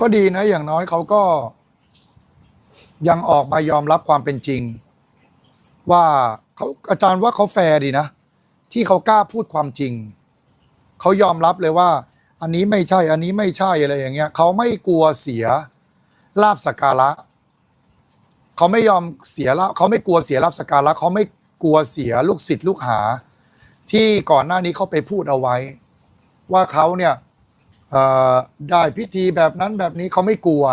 ก็ดีนะ อย่างน้อยเขาก็ ยังออกมายอมรับความเป็นจริง ว่าเขาอาจารย์ว่าเขาแฟร์ดีนะ ที่เขากล้าพูดความจริง เขายอมรับเลยว่า อันนี้ไม่ใช่ อันนี้ไม่ใช่อะไรอย่างเงี้ยเขาไม่กลัวเสียลาบสการะเขาไม่ยอมเสียลาเขาไม่กลัวเสียลาบสการะเขาไม่กลัวเสียลูกศิษย์ลูกหา ที่ก่อนหน้านี้เขาไปพูดเอาไว้ ว่าเขาเนี่ย ได้พิธีแบบนั้นแบบนี้เขาไม่กลัว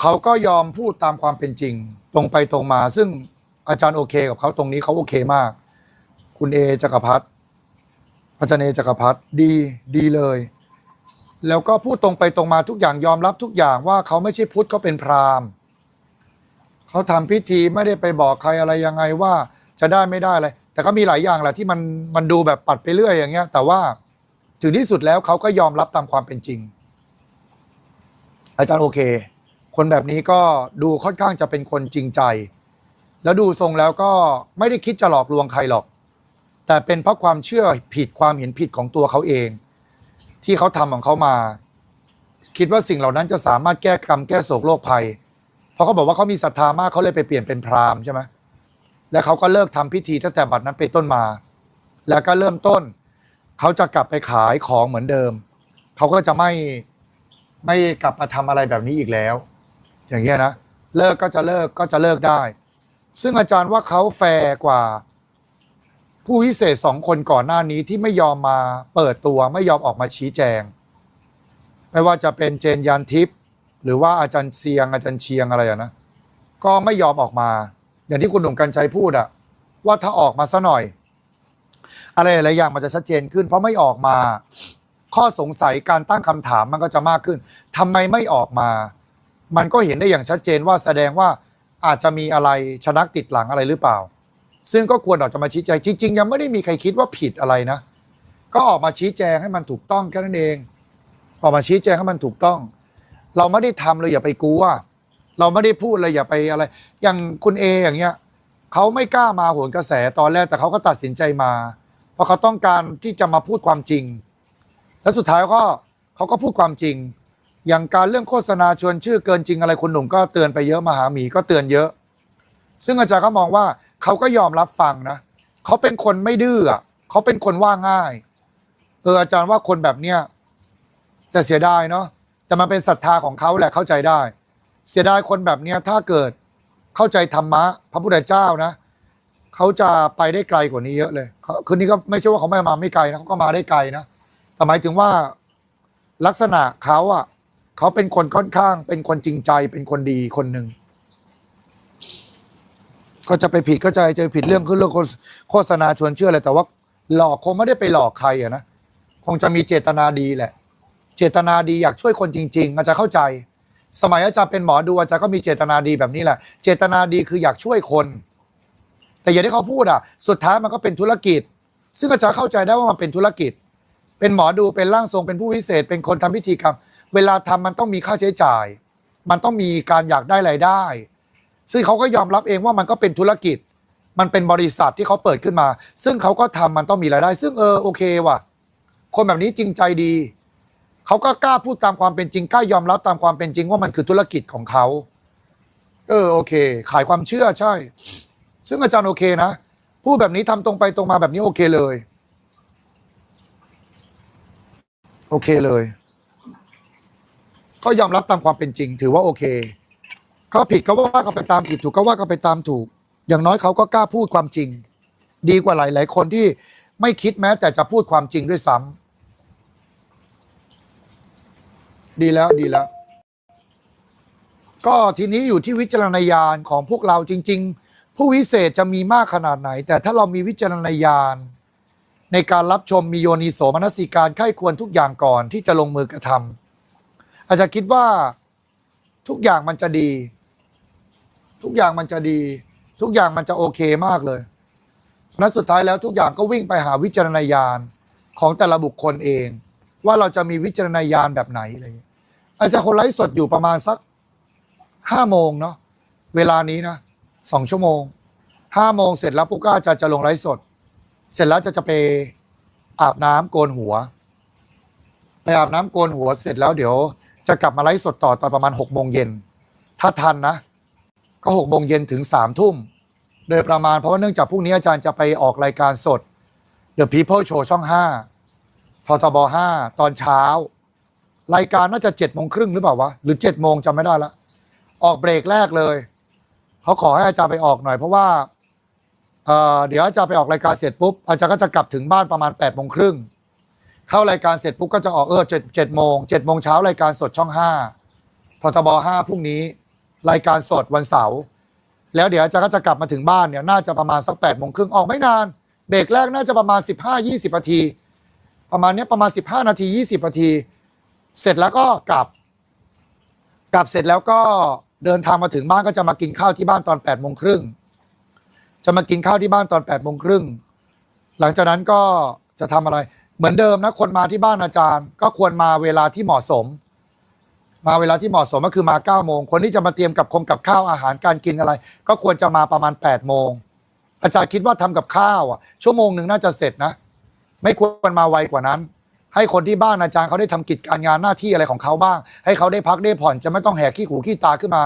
เขาก็ยอมพูดตามความเป็นจริง ตรงไปตรงมา ซึ่งอาจารย์โอเคกับเขาตรงนี้เขาโอเคมาก คุณเอจักรพัฒน์อาจารย์เอจักรพัฒน์ดีดีเลย แล้วก็พูดตรงไปตรงมาทุกอย่างยอมรับทุกอย่างว่าเขาไม่ใช่พุทธเขาเป็นพราหมณ์เขาทำพิธีไม่ได้ไปบอกใครอะไรยังไงว่าจะได้ไม่ได้อะไรแต่ก็มีหลายอย่างแหละที่มันมันดูแบบปัดไปเรื่อยอย่างเงี้ย แต่ว่า ถึงที่สุดแล้วเขาก็ยอมรับตามความเป็นจริง อาจารย์โอเค คนแบบนี้ก็ดูค่อนข้างจะเป็นคนจริงใจ แล้วดูทรงแล้วก็ไม่ได้คิดจะหลอกลวงใครหรอก แต่เป็นเพราะความเชื่อผิดความเห็นผิดของตัวเขาเอง ที่เขาทำของเขามา คิดว่าสิ่งเหล่านั้นจะสามารถแก้กรรมแก้โศกโรคภัย เพราะเขาบอกว่าเขามีศรัทธามากเขาเลยไปเปลี่ยนเป็นพราหมณ์ใช่ไหมและเขาก็เลิกทำพิธีตั้งแต่บัดนั้นเป็นต้นมา แล้วก็เริ่มต้น เขาจะกลับไปขายของเหมือนเดิม เขาก็จะไม่ไม่กลับมาทำอะไรแบบนี้อีกแล้ว อย่างเงี้ยนะเลิกก็จะเลิกก็จะเลิกได้ ซึ่งอาจารย์ว่าเขาแฟร์กว่า ผู้วิเศษสองคนก่อนหน้านี้ที่ไม่ยอมมาเปิดตัวไม่ยอมออกมาชี้แจง ไม่ว่าจะเป็นเจนยันทิพย์หรือว่าอาจารย์เชียงอาจารย์เชียงอะไรอะนะก็ไม่ยอมออกมา อย่างที่คุณหนุ่มกัญชัยพูดอะว่าถ้าออกมาซะหน่อย อะไรหลายอย่างมันจะชัดเจนขึ้น เพราะไม่ออกมา ข้อสงสัยการตั้งคำถามมันก็จะมากขึ้นทำไมไม่ออกมา มันก็เห็นได้อย่างชัดเจนว่าแสดงว่าอาจจะมีอะไรชนักติดหลังอะไรหรือเปล่า ซึ่งก็ควรออกจะมาชี้แจงจริง ๆ ยังไม่ได้มีใครคิดว่าผิดอะไรนะ ก็ออกมาชี้แจงให้มันถูกต้องแค่นั้นเอง ออกมาชี้แจงให้มันถูกต้อง เราไม่ได้ทำเลยอย่าไปกลัวเราไม่ได้พูดเลยอย่าไปอะไร อย่างคุณเออย่างเงี้ยเขาไม่กล้ามาโหนกระแสตอนแรกแต่เขาก็ตัดสินใจมา ราะเขาต้องการที่จะมาพูดความจริง แล้วสุดท้ายก็เขาก็พูดความจริง อย่างการเรื่องโฆษณาชวนชื่อเกินจริงอะไรคุณหนุ่มก็เตือนไปเยอะมหาหมีก็เตือนเยอะ ซึ่งอาจารย์ก็มองว่าเขาก็ยอมรับฟังนะเขาเป็นคนไม่ดื้อเขาเป็นคนว่าง่าย เอออาจารย์ว่าคนแบบเนี้ยแต่เสียดายเนาะแต่มันเป็นศรัทธาของเขาแหละเข้าใจได้ เสียดายคนแบบเนี้ยถ้าเกิดเข้าใจธรรมะพระพุทธเจ้านะ เขาจะไปได้ไกลกว่านี้เยอะเลยเขาคืนนี้ก็ไม่ใช่ว่าเขาไม่มาไม่ไกลนะเขาก็มาได้ไกลนะแต่หมายถึงว่าลักษณะเขาอะเขาเป็นคนค่อนข้าง เป็นคนจริงใจเป็นคนดีคนหนึ่งก็จะไปผิดก็จะเจอผิดเรื่องคือเรื่องโฆษณาชวนเชื่ออะไรแต่ว่าหลอกคงไม่ได้ไปหลอกใครอะนะคงจะมีเจตนาดีแหละ เจตนาดีอยากช่วยคนจริง ๆ อาจจะเข้าใจ สมัยอาจารย์เป็นหมอดูอาจารย์ก็มีเจตนาดีแบบนี้แหละ เจตนาดีคืออยากช่วยคน แต่อย่างที่เขาพูดอะ สุดท้ายมันก็เป็นธุรกิจ ซึ่งอาจารย์เข้าใจได้ว่ามันเป็นธุรกิจ เป็นหมอดูเป็นร่างทรงเป็นผู้วิเศษ เป็นคนทำพิธีกรรม เวลาทำมันต้องมีค่าใช้จ่าย มันต้องมีการอยากได้รายได้ ซึ่งเขาก็ยอมรับเองว่ามันก็เป็นธุรกิจ มันเป็นบริษัทที่เขาเปิดขึ้นมา ซึ่งเขาก็ทำมันต้องมีรายได้ ซึ่งเออโอเคว่ะ คนแบบนี้จริงใจดีเขาก็กล้าพูดตามความเป็นจริงกล้ายอมรับตามความเป็นจริงว่ามันคือธุรกิจของเขา เออโอเค ขายความเชื่อใช่ ซึ่งอาจารย์โอเคนะ พูดแบบนี้ทำตรงไปตรงมาแบบนี้โอเคเลย โอเคเลย ก็ยอมรับตามความเป็นจริง ถือว่าโอเคเขาผิดก็ว่ากันไปตามผิดถูกก็ว่ากันไปตามถูก อย่างน้อยเขาก็กล้าพูดความจริง ดีกว่าหลาย ๆ คนที่ไม่คิดแม้ แต่จะพูดความจริงด้วยซ้ำดีแล้วดีแล้ว ก็ทีนี้อยู่ที่วิจารณญาณของพวกเราจริง ๆ ผู้วิเศษจะมีมากขนาดไหน แต่ถ้าเรามีวิจารณญาณในการรับชมมีโยนิโสมนสิการไข้ควรทุกอย่างก่อนที่จะลงมือกระทำอาจจะคิดว่าทุกอย่างมันจะดี ทุกอย่างมันจะดี ทุกอย่างมันจะโอเคมากเลยเพราะฉะนั้นสุดท้ายแล้วทุกอย่างก็วิ่งไปหาวิจารณญาณของแต่ละบุคคลเอง ว่าเราจะมีวิจารณญาณแบบไหนอะไรอย่างนี้อาจจะคนไลฟ์สดอยู่ประมาณสักห้าโมงเนาะเวลานี้นะ สองชั่วโมงห้าโมงเสร็จแล้วปุ๊ก็อาจารย์จะลงไลฟ์สด เสร็จแล้วจะจะไปอาบน้ำโกนหัว ไปอาบน้ำโกนหัวเสร็จแล้วเดี๋ยวจะกลับมาไลฟ์สดต่อตอนประมาณหกโมงเย็นถ้าทันนะ ก็หกโมงเย็นถึงสามทุ่มโดยประมาณเพราะว่าเนื่องจากพรุ่งนี้อาจารย์จะไปออกรายการสด The People Show ช่องห้าททบห้าตอนเช้า รายการน่าจะเจ็ดโมงครึ่งหรือเปล่าวะ หรือเจ็ดโมงจำไม่ได้ละ ออกเบรกแรกเลย เขาขอให้อาจารย์ไปออกหน่อย เพราะว่าเอ่อเดี๋ยวอาจารย์ไปออกรายการเสร็จปุ๊บอาจารย์ก็จะกลับถึงบ้านประมาณ8ปดโมงครึ่งเข้ารายการเสร็จปุ๊บก็จะออกเออเจ็ดเจ็ดโมงเจ็ดโมงเช้ารายการสดช่องห้าททบห้าพรุ่งนี้ รายการสดวันเสาร์แล้วเดี๋ยวอาจารย์ก็จะกลับมาถึงบ้านเนี่ยน่าจะประมาณสัก8ปดโมงครึ่งออกไม่นานเบรกแรกน่าจะประมาณ 15-20นาที ประมาณเนี้ยประมาณ 15 นาที 20 นาที เสร็จแล้วก็กลับ กลับเสร็จแล้วก็ เดินทางมาถึงบ้านก็จะมากินข้าวที่บ้านตอน8ปดโมงครึ่งจะมากินข้าวที่บ้านตอน8ปดโมงครึ่งหลังจากนั้นก็จะทำอะไร เหมือนเดิมนะคนมาที่บ้านอาจารย์ ก็ควรมาเวลาที่เหมาะสม มาเวลาที่เหมาะสมก็คือมา9ก้าโมงคนที่จะมาเตรียมกับคงกับข้าวอาหารการกินอะไร ก็ควรจะมาประมาณ8ปดโมงอาจารย์คิดว่าทำกับข้าวอะชั่วโมงหนึ่งน่าจะเสร็จนะ ไม่ควรมาไวกว่านั้น ให้คนที่บ้านอาจารย์เขาได้ทำกิจการงานหน้าที่อะไรของเขาบ้าง ให้เขาได้พักได้ผ่อนจะไม่ต้องแหกขี้หูขี้ตาขึ้นมา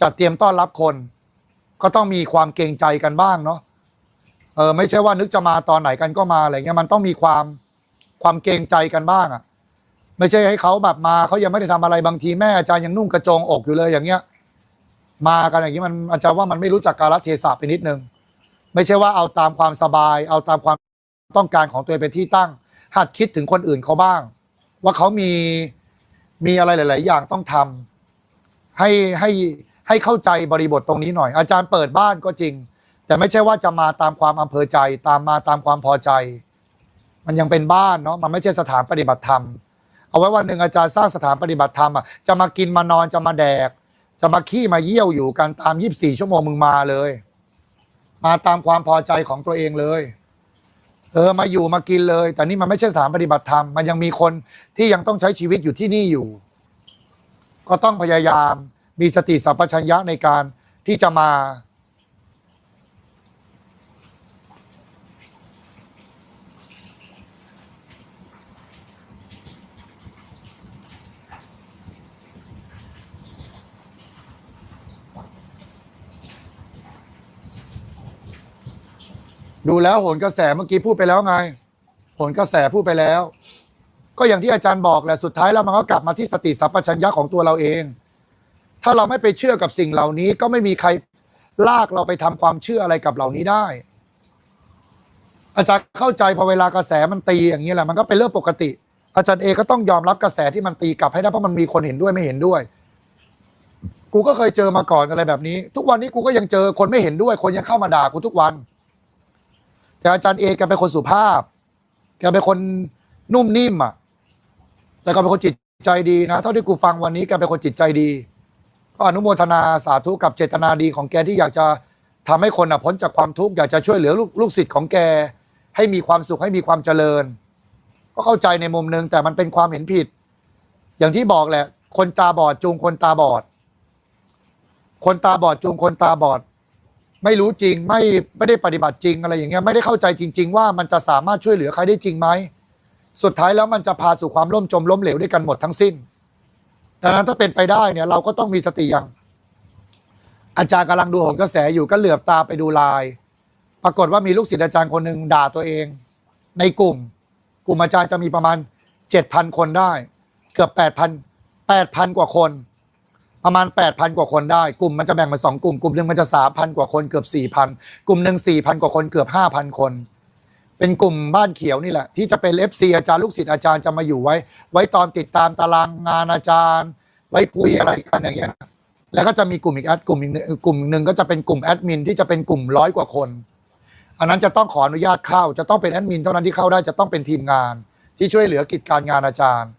จัดเตรียมต้อนรับคน ก็ต้องมีความเกรงใจกันบ้างเนาะเออไม่ใช่ว่านึกจะมาตอนไหนกันก็มาอะไรเงี้ยมันต้องมีความความเกรงใจกันบ้างอะ่ะ ไม่ใช่ให้เขาแบบมาเขายังไม่ได้ทำอะไรบางทีแม่อาจารย์ยังนุ่งกระโจงอกอยู่เลยอย่างเงี้ย มากันอย่างนี้มันอาจารย์ว่ามันไม่รู้จักกาลเทศะไปนิดนึง ไม่ใช่ว่าเอาตามความสบาย เอาตามความต้องการของตัวเองเป็นที่ตั้ง หัดคิดถึงคนอื่นเขาบ้าง ว่าเขามีมีอะไรหลาย ๆ อย่างต้องทำให้ให้ให้เข้าใจบริบทตรงนี้หน่อย อาจารย์เปิดบ้านก็จริง แต่ไม่ใช่ว่าจะมาตามความอำเภอใจ ตามมาตามความพอใจ มันยังเป็นบ้านเนาะมันไม่ใช่สถานปฏิบัติธรรม เอาไว้วันหนึ่งอาจารย์สร้างสถานปฏิบัติธรรมอะจะมากินมานอนจะมาแดก จะมาขี้มาเยี่ยวอยู่กันตาม24ชั่วโมงมึงมาเลย มาตามความพอใจของตัวเองเลย เออมาอยู่มากินเลย แต่นี่มันไม่ใช่สถานปฏิบัติธรรมมันยังมีคนที่ยังต้องใช้ชีวิตอยู่ที่นี่อยู่ ก็ต้องพยายามมีสติสัพพัญญะในการที่จะมา ดูแล้วโหนกระแสเมื่อกี้พูดไปแล้วไงโหนกระแสพูดไปแล้ว ก็อย่างที่อาจารย์บอกแหละสุดท้ายแล้วมันก็กลับมาที่สติสัมปชัญญะของตัวเราเอง ถ้าเราไม่ไปเชื่อกับสิ่งเหล่านี้ ก็ไม่มีใครลากเราไปทำความเชื่ออะไรกับเหล่านี้ได้ อาจารย์เข้าใจพอเวลากระแสมันตีอย่างนี้แหละมันก็เป็นเรื่องปกติ อาจารย์เอก็ต้องยอมรับกระแสที่มันตีกลับให้ได้เพราะมันมีคนเห็นด้วยไม่เห็นด้วย กูก็เคยเจอมาก่อนอะไรแบบนี้ ทุกวันนี้กูก็ยังเจอคนไม่เห็นด้วย คนยังเข้ามาด่ากูทุกวัน แต่อาจารย์เอแกเป็นคนสุภาพแกเป็นคนนุ่มนิ่มอะแต่ก็เป็นคนจิตใจดีนะ เท่าที่กูฟังวันนี้แกเป็นคนจิตใจดี ก็อนุโมทนาสาธุกับเจตนาดีของแกที่อยากจะทำให้คนอะพ้นจากความทุกข์อยากจะช่วยเหลือลูกลูกศิษย์ของแก ให้มีความสุขให้มีความเจริญ ก็เข้าใจในมุมหนึ่งแต่มันเป็นความเห็นผิด อย่างที่บอกแหละ คนตาบอดจูงคนตาบอด คนตาบอดจูงคนตาบอด ไม่รู้จริงไม่ไม่ได้ปฏิบัติจริงอะไรอย่างเงี้ยไม่ได้เข้าใจจริง ๆ ว่ามันจะสามารถช่วยเหลือใครได้จริงไหมสุดท้ายแล้วมันจะพาสู่ความล่มจมล้มเหลวด้วยกันหมดทั้งสิ้นดังนั้นถ้าเป็นไปได้เนี่ยเราก็ต้องมีสติอย่าง อาจารย์กำลังดูหนกระแสอยู่ก็เหลือบตาไปดูไลายปรากฏว่ามีลูกศิษย์อาจารย์คนหนึ่งด่าตัวเอง ในกลุ่ม กลุ่มอาจารย์จะมีประมาณเจ็ดพันคนได้ เกือบแปดพันแปดพันกว่าคน ประมาณ 8,000 กว่าคนได้ กลุ่มมันจะแบ่งเป็นสองกลุ่ม กลุ่มหนึ่งมันจะ 3,000 กว่าคนเกือบ 4,000 กลุ่มหนึ่ง4,000 กว่าคนเกือบ 5,000 คน เป็นกลุ่มบ้านเขียวนี่แหละ ที่จะเป็น FC อาจารย์ลูกศิษย์อาจารย์จะมาอยู่ไว้ ไว้ตอนติดตามตารางงานอาจารย์ ไว้คุยอะไรกันอย่างเงี้ย แล้วก็จะมีกลุ่มอีกแอดกลุ่มอีกหนึ่งกลุ่มหนึ่งก็จะเป็นกลุ่มแอดมินที่จะเป็นกลุ่มร้อยกว่าคน อันนั้นจะต้องขออนุญาตเข้า จะต้องเป็นแอดมินเท่านั้นที่เข้าได้ จะต้องเป็นทีมงาน ที่ช่วยเหลือกิจการงานอาจารย์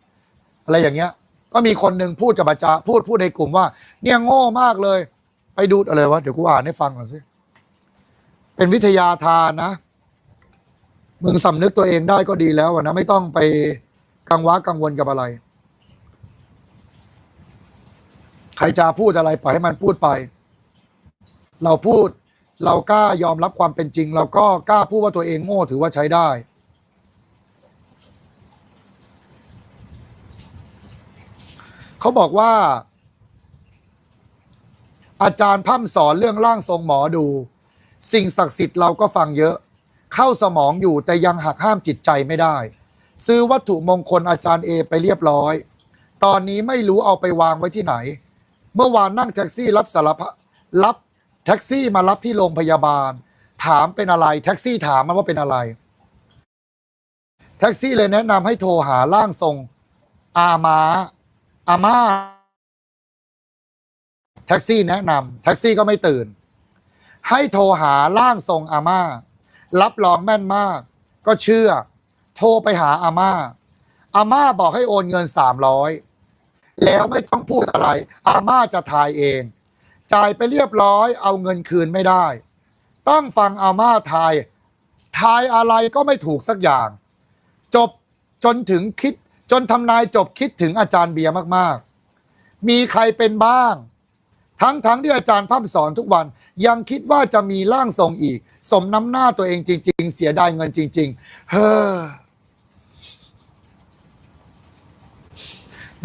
อะไรอย่างเงี้ย ก็มีคนหนึ่งพูดกับอาจารย์พูดพูดในกลุ่มว่า เนี่ยโง่มากเลย ไปดูอะไรวะเดี๋ยวกูอ่านให้ฟังก่อนสิเป็นวิทยาทานนะมึงสำนึกตัวเองได้ก็ดีแล้วนะไม่ต้องไปกังวะกังวลกับอะไร ใครจะพูดอะไรปล่อยให้มันพูดไป เราพูดเรากล้ายอมรับความเป็นจริง เราก็กล้าพูดว่าตัวเองโง่ถือว่าใช้ได้ เขาบอกว่า อาจารย์พร่ำสอนเรื่องร่างทรงหมอดู สิ่งศักดิ์สิทธิ์เราก็ฟังเยอะ เข้าสมองอยู่แต่ยังหักห้ามจิตใจไม่ได้ ซื้อวัตถุมงคลอาจารย์เอไปเรียบร้อย ตอนนี้ไม่รู้เอาไปวางไว้ที่ไหน เมื่อวานนั่งแท็กซี่รับสารพรับแท็กซี่มารับที่โรงพยาบาล ถามเป็นอะไร แท็กซี่ถามมาว่าเป็นอะไร แท็กซี่เลยแนะนำให้โทรหาร่างทรงอามา อาม่าแท็กซี่แนะนำแท็กซี่ก็ไม่ตื่น ให้โทรหาร่างทรงอาม่า รับรองแม่นมาก ก็เชื่อ โทรไปหาอาม่า อาม่าบอกให้โอนเงินสามร้อยแล้วไม่ต้องพูดอะไร อาม่าจะทายเอง จ่ายไปเรียบร้อยเอาเงินคืนไม่ได้ ต้องฟังอาม่าทาย ทายอะไรก็ไม่ถูกสักอย่าง จบจนถึงคิด จนทำนายจบคิดถึงอาจารย์เบียร์มากๆ มีใครเป็นบ้าง ทั้งทั้งที่อาจารย์พัฒสอนทุกวัน ยังคิดว่าจะมีร่างทรงอีก สมน้ำหน้าตัวเองจริง ๆ เสียดายเงินจริง ๆ เฮ้อ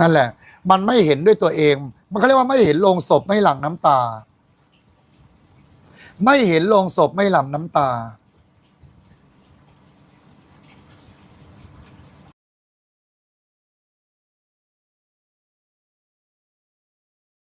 นั่นแหละ มันไม่เห็นด้วยตัวเอง มันเขาเรียกว่าไม่เห็นโลงศพไม่หลั่งน้ำตา ไม่เห็นโลงศพไม่หลั่งน้ำตา